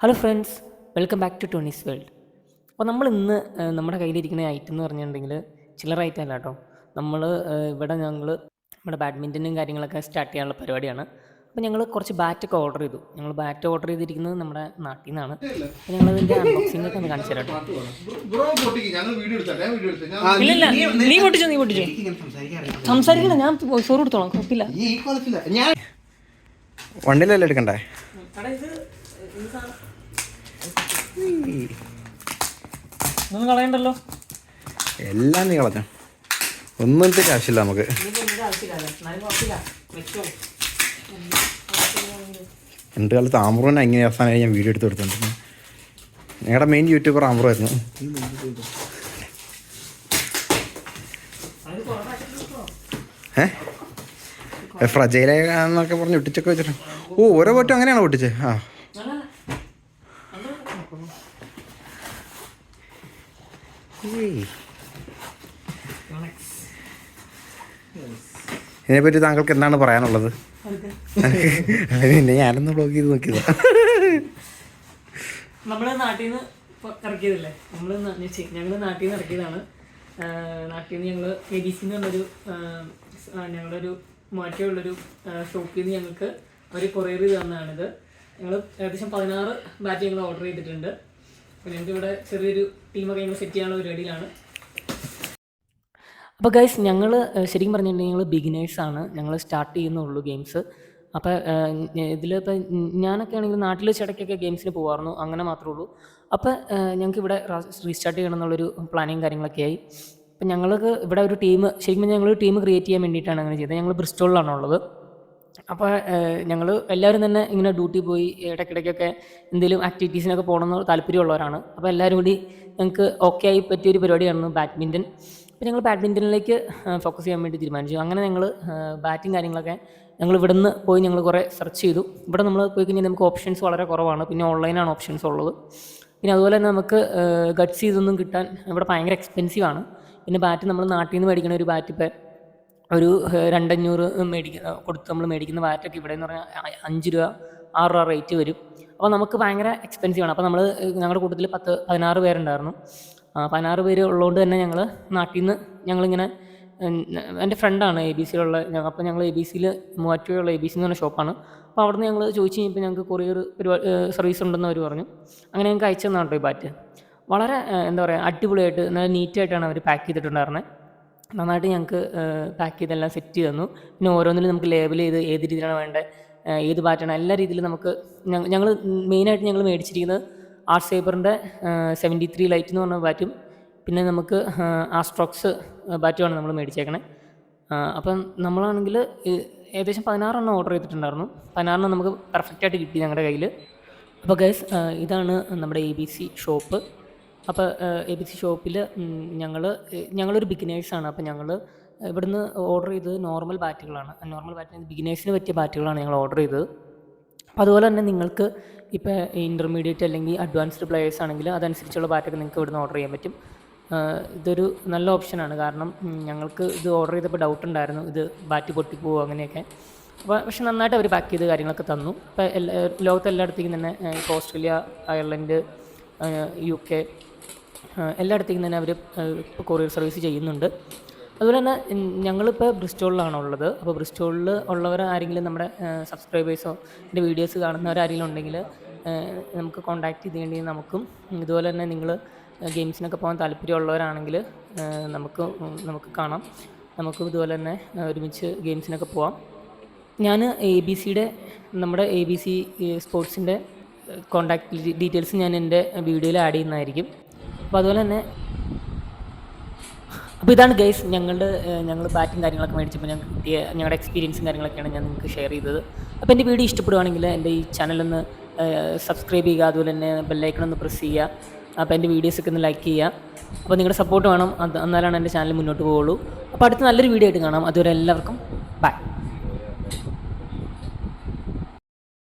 Hello friends welcome back to Tony's world അപ്പോൾ നമ്മൾ ഇന്ന് നമ്മുടെ കയ്യിലിരിക്കുന്ന ഐറ്റം എന്ന് പറഞ്ഞിട്ടുണ്ടെങ്കിൽ ചില്ലറ ഐറ്റം അല്ല കേട്ടോ. നമ്മൾ ഇവിടെ ഞങ്ങൾ നമ്മുടെ ബാഡ്മിന്റനും കാര്യങ്ങളൊക്കെ സ്റ്റാർട്ട് ചെയ്യാനുള്ള പരിപാടിയാണ്. അപ്പോൾ ഞങ്ങൾ കുറച്ച് ബാറ്റൊക്കെ ഓർഡർ ചെയ്തു. ഞങ്ങൾ ബാറ്റ് ഓർഡർ ചെയ്തിരിക്കുന്നത് നമ്മുടെ നാട്ടിൽ നിന്നാണ്. അപ്പോൾ ഞങ്ങളതിന്റെ അൺബോക്സിംഗ് ഒക്കെ ഒന്ന് കാണിച്ചു തരാം കേട്ടോ. ബ്രോ പൊട്ടിക്ക്. ഞങ്ങൾ വീഡിയോ എടുത്തേ ഞാൻ വീഡിയോ എടുത്തേ ഞാൻ ഇല്ലില്ല നീ പൊട്ടിച്ചോ നീ പൊട്ടിച്ചോ. സംസാരിക്കണ്ട ഞാൻ ചോറ് കൊടുത്തോളാം. കുഴപ്പമില്ല. ഈ കോലത്തില്ല ഞാൻ വണ്ടിയിലല്ലേ എടുക്കണ്ടേ? ഒന്നും കളയണ്ടല്ലോ? എല്ലാം നീ കളഞ്ഞ? ഒന്നും എടുത്തിട്ട് ആവശ്യമില്ല നമുക്ക്. എന്റെ കാലത്ത് ആമ്പ്രോനെ എങ്ങനെ അവസാനമായി ഞാൻ വീഡിയോ എടുത്ത് കൊടുത്തിട്ടുണ്ട്. ഞങ്ങളുടെ മെയിൻ യൂട്യൂബർ ആമ്പ്രോ ആയിരുന്നു. ഏഹ് ഫ്രജയിലെന്നൊക്കെ പറഞ്ഞ് ഒട്ടിച്ചൊക്കെ വെച്ചിട്ടുണ്ട്. ഓ ഓരോ പോറ്റും അങ്ങനെയാണ് ഒട്ടിച്ചത് ആ. ഇതിനെപ്പറ്റി താങ്കൾക്ക് എന്താണ് പറയാനുള്ളത്? പിന്നെ ഞാനൊന്ന് ബ്ലോഗ് ചെയ്ത് നോക്കിയതാ. നമ്മൾ നാട്ടിൽ നിന്ന് ഇറക്കിയതല്ലേ? നമ്മൾ ഞങ്ങൾ നാട്ടിൽ നിന്ന് ഇറക്കിയതാണ്. നാട്ടിൽ നിന്ന് ഞങ്ങൾ എ ബി സി എന്ന് പറഞ്ഞൊരു ഞങ്ങളൊരു മാറ്റമുള്ളൊരു ഷോപ്പിൽ നിന്ന് ഞങ്ങൾക്ക് അവർ കൊറിയർ ചെയ്ത് തന്നതാണിത് ഞങ്ങൾ ഏകദേശം പതിനാറ് ബാറ്റ് ഞങ്ങൾ ഓർഡർ ചെയ്തിട്ടുണ്ട്. ഞങ്ങൾക്ക് ഇവിടെ ചെറിയൊരു ടീമൊക്കെ ഞങ്ങൾ സെറ്റ് ചെയ്യാനുള്ള പരിപാടിയിലാണ് അപ്പോൾ ഗൈസ് ഞങ്ങൾ ശരിക്കും പറഞ്ഞിട്ടുണ്ടെങ്കിൽ ഞങ്ങൾ ആണ്. ഞങ്ങൾ സ്റ്റാർട്ട് ചെയ്യുന്നുള്ളൂ ഗെയിംസ് അപ്പോൾ ഇതിലിപ്പോൾ ഞാനൊക്കെ ആണെങ്കിൽ നാട്ടിൽ ഇടയ്ക്കൊക്കെ ഗെയിംസിന് പോകാറുന്നു അങ്ങനെ മാത്രമേ ഉള്ളൂ. അപ്പോൾ ഞങ്ങൾക്ക് ഇവിടെ റീസ്റ്റാർട്ട് ചെയ്യണം എന്നുള്ളൊരു പ്ലാനിങ് കാര്യങ്ങളൊക്കെ ആയി. അപ്പം ഞങ്ങൾക്ക് ഇവിടെ ഒരു ടീം ശരിക്കും ഞങ്ങൾ ടീം ക്രിയേറ്റ് ചെയ്യാൻ വേണ്ടിയിട്ടാണ് അങ്ങനെ ചെയ്തത്. ഞങ്ങൾ ബ്രിസ്റ്റോളിലാണ് ഉള്ളത് അപ്പോൾ ഞങ്ങൾ എല്ലാവരും തന്നെ ഇങ്ങനെ ഡ്യൂട്ടി പോയി ഇടയ്ക്കിടയ്ക്കൊക്കെ എന്തെങ്കിലും ആക്ടിവിറ്റീസിനൊക്കെ പോകണമെന്ന് താല്പര്യമുള്ളവരാണ്. അപ്പോൾ എല്ലാവരും കൂടി ഞങ്ങൾക്ക് ഓക്കെ ആയി പറ്റിയൊരു പരിപാടിയായിരുന്നു ബാഡ്മിന്റൺ അപ്പോൾ ഞങ്ങൾ ബാഡ്മിന്റണിലേക്ക് ഫോക്കസ് ചെയ്യാൻ വേണ്ടി തീരുമാനിച്ചു. അങ്ങനെ ഞങ്ങൾ ബാറ്റിംഗ് കാര്യങ്ങളൊക്കെ ഞങ്ങൾ ഇവിടെ നിന്ന് പോയി ഞങ്ങൾ കുറേ സെർച്ച് ചെയ്തു. ഇവിടെ നമ്മൾ പോയി കഴിഞ്ഞാൽ നമുക്ക് ഓപ്ഷൻസ് വളരെ കുറവാണ്. പിന്നെ ഓൺലൈനാണ് ഓപ്ഷൻസ് ഉള്ളത്. പിന്നെ അതുപോലെ തന്നെ നമുക്ക് ഗഡ്സ് ഇതൊന്നും കിട്ടാൻ ഇവിടെ ഭയങ്കര എക്സ്പെൻസീവ് ആണ്. പിന്നെ ബാറ്റ് നമ്മൾ നാട്ടിൽ നിന്ന് മേടിക്കണ ഒരു ബാറ്റ് ഇപ്പോൾ ഒരു രണ്ടഞ്ഞൂറ് മേടിക്കുന്ന കൊടുത്ത് നമ്മൾ മേടിക്കുന്ന വാറ്റൊക്കെ ഇവിടെ എന്ന് പറഞ്ഞാൽ അഞ്ച് രൂപ ആറ് രൂപ റേറ്റ് വരും. അപ്പോൾ നമുക്ക് ഭയങ്കര എക്സ്പെൻസീവ് ആണ്. അപ്പോൾ നമ്മൾ ഞങ്ങളുടെ കൂട്ടത്തിൽ പത്ത് പതിനാറ് പേരുണ്ടായിരുന്നു. പതിനാറ് പേര് ഉള്ളതുകൊണ്ട് തന്നെ ഞങ്ങൾ നാട്ടിൽ നിന്ന് ഞങ്ങളിങ്ങനെ എന്റെ ഫ്രണ്ടാണ് എ ബി സിയിലുള്ള അപ്പോൾ ഞങ്ങൾ എ ബി സിയിൽ മൂവാറ്റുപുഴയുള്ള എ ബി സി എന്ന് പറഞ്ഞ ഷോപ്പാണ് അപ്പോൾ അവിടെ നിന്ന് ഞങ്ങൾ ചോദിച്ചു കഴിഞ്ഞപ്പോൾ ഞങ്ങൾക്ക് കൊറിയർ പരിപാടി സർവീസ് ഉണ്ടെന്ന് അവർ പറഞ്ഞു. അങ്ങനെ ഞങ്ങൾക്ക് അയച്ചു തന്നാണ് കേട്ടോ ഈ ബാറ്റ് വളരെ എന്താ പറയുക അടിപൊളിയായിട്ട് നല്ല നീറ്റായിട്ടാണ് അവർ പാക്ക് ചെയ്തിട്ടുണ്ടായിരുന്നത് നന്നായിട്ട് ഞങ്ങൾക്ക് പാക്ക് ചെയ്തെല്ലാം സെറ്റ് ചെയ്ത് തന്നു. പിന്നെ ഓരോന്നിലും നമുക്ക് ലേബൽ ചെയ്ത് ഏത് രീതിയിലാണ് വേണ്ടത് ഏത് ബാറ്റാണ് എല്ലാ രീതിയിലും നമുക്ക് ഞങ്ങൾ മെയിനായിട്ട് ഞങ്ങൾ മേടിച്ചിരിക്കുന്നത് ആർ സേബറിന്റെ സെവന്റി ത്രീ ലൈറ്റ് എന്ന് പറഞ്ഞ ബാറ്റും പിന്നെ നമുക്ക് ആസ്ട്രോക്സ് ബാറ്റുമാണ് നമ്മൾ മേടിച്ചേക്കണേ. അപ്പം നമ്മളാണെങ്കിൽ ഏകദേശം പതിനാറെണ്ണം ഓർഡർ ചെയ്തിട്ടുണ്ടായിരുന്നു. പതിനാറെണ്ണം നമുക്ക് പെർഫെക്റ്റായിട്ട് കിട്ടി ഞങ്ങളുടെ കയ്യിൽ അപ്പോൾ ഗൈസ് ഇതാണ് നമ്മുടെ എ ബി സി ഷോപ്പ് അപ്പോൾ എ ബി സി ഷോപ്പിൽ ഞങ്ങൾ ഞങ്ങളൊരു ബിഗിനേഴ്സാണ് അപ്പോൾ ഞങ്ങൾ ഇവിടുന്ന് ഓർഡർ ചെയ്തത് നോർമൽ ബാറ്റുകളാണ് നോർമൽ ബാറ്റിന് ബിഗിനേഴ്സിന് പറ്റിയ ബാറ്റുകളാണ് ഞങ്ങൾ ഓർഡർ ചെയ്തത്. അപ്പോൾ അതുപോലെ തന്നെ നിങ്ങൾക്ക് ഇപ്പോൾ ഇന്റർമീഡിയറ്റ് അല്ലെങ്കിൽ അഡ്വാൻസ്ഡ് പ്ലേയേഴ്സ് ആണെങ്കിൽ അതനുസരിച്ചുള്ള ബാറ്റൊക്കെ നിങ്ങൾക്ക് ഇവിടുന്ന് ഓർഡർ ചെയ്യാൻ പറ്റും. ഇതൊരു നല്ല ഓപ്ഷനാണ് കാരണം ഞങ്ങൾക്ക് ഇത് ഓർഡർ ചെയ്തപ്പോൾ ഡൗട്ട് ഉണ്ടായിരുന്നു. ഇത് ബാറ്റ് പൊട്ടിപ്പോവോ അങ്ങനെയൊക്കെ. അപ്പോൾ പക്ഷെ നന്നായിട്ട് അവർ പാക്ക് ചെയ്ത് കാര്യങ്ങളൊക്കെ തന്നു. ഇപ്പോൾ എല്ലാ ലോകത്ത് എല്ലായിടത്തേക്കും തന്നെ ഇപ്പോൾ ഓസ്ട്രേലിയ അയർലൻഡ് യു കെ എല്ലായിടത്തേക്കും തന്നെ അവർ കൊറിയർ സർവീസ് ചെയ്യുന്നുണ്ട്. അതുപോലെ തന്നെ ഞങ്ങളിപ്പോൾ ബ്രിസ്റ്റോളിലാണ് ഉള്ളത് അപ്പോൾ ബ്രിസ്റ്റോളിൽ ഉള്ളവർ ആരെങ്കിലും നമ്മുടെ സബ്സ്ക്രൈബേഴ്സോ എന്റെ വീഡിയോസ് കാണുന്നവരാരെങ്കിലും ഉണ്ടെങ്കിൽ നമുക്ക് കോൺടാക്റ്റ് ചെയ്യേണ്ടി നമുക്കും ഇതുപോലെ തന്നെ നിങ്ങൾ ഗെയിംസിനൊക്കെ പോകാൻ താല്പര്യമുള്ളവരാണെങ്കിൽ നമുക്ക് നമുക്ക് കാണാം. നമുക്കും ഇതുപോലെ തന്നെ ഒരുമിച്ച് ഗെയിംസിനൊക്കെ പോവാം. ഞാൻ എ ബി സിയുടെ നമ്മുടെ എ ബി സി സ്പോർട്സിന്റെ കോൺടാക്ട് ഡീറ്റെയിൽസ് ഞാൻ എന്റെ വീഡിയോയിൽ ആഡ് ചെയ്യുന്നതായിരിക്കും. അപ്പോൾ അതുപോലെ തന്നെ അപ്പോൾ ഇതാണ് ഗൈസ് ഞങ്ങളുടെ ഞങ്ങൾ ബാറ്റും കാര്യങ്ങളൊക്കെ മേടിച്ചപ്പോൾ ഞങ്ങൾക്ക് കിട്ടിയ ഞങ്ങളുടെ എക്സ്പീരിയൻസും കാര്യങ്ങളൊക്കെയാണ് ഞാൻ നിങ്ങൾക്ക് ഷെയർ ചെയ്തത്. അപ്പോൾ എന്റെ വീഡിയോ ഇഷ്ടപ്പെടുവാണെങ്കിൽ എന്റെ ഈ ചാനലൊന്ന് സബ്സ്ക്രൈബ് ചെയ്യുക അതുപോലെ തന്നെ ബെല്ലൈക്കൺ ഒന്ന് പ്രസ് ചെയ്യുക. അപ്പോൾ എന്റെ വീഡിയോസൊക്കെ ഒന്ന് ലൈക്ക് ചെയ്യുക. അപ്പോൾ നിങ്ങളുടെ സപ്പോർട്ട് വേണം. എന്നാലാണ് എന്റെ ചാനൽ മുന്നോട്ട് പോവുള്ളൂ. അപ്പോൾ അടുത്ത നല്ലൊരു വീഡിയോ ആയിട്ട് കാണാം. അതുവരെ എല്ലാവർക്കും ബൈ